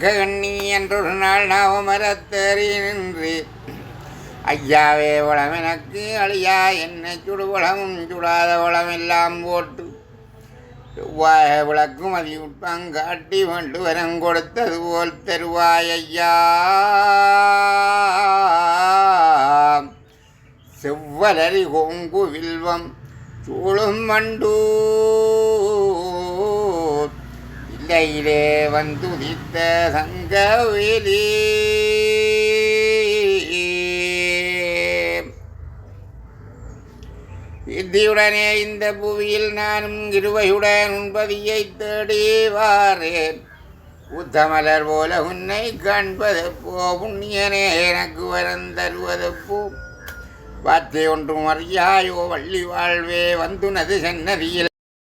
அக்க கண்ணி என்றொரு நாள் வரத்தறி நின்று. ஐயாவே வளம் எனக்கு அழியா என்னை சுடு வளமும் சுடாத வளம் எல்லாம் போட்டு. செவ்வாய விளக்கும் அதியுட்டம் காட்டி வண்டு வரம் கொடுத்தது போல் தருவாய் ஐயா. செவ்வலரி கொங்கு வில்வம் சூழும் மண்டூ. இல்லையிலே வந்துதித்த சங்கவேலி வித்தியுடனே இந்த புவியில் நானும் இருவையுடன் உண்பதியை தேடி வாரேன் உத்தமலர் போல உன்னை காண்பது போ புண்ணியனே எனக்கு வரம் தருவது போ. வார்த்தை ஒன்றும் அறியாயோ வள்ளி வாழ்வே வந்துனது சன்னதியில்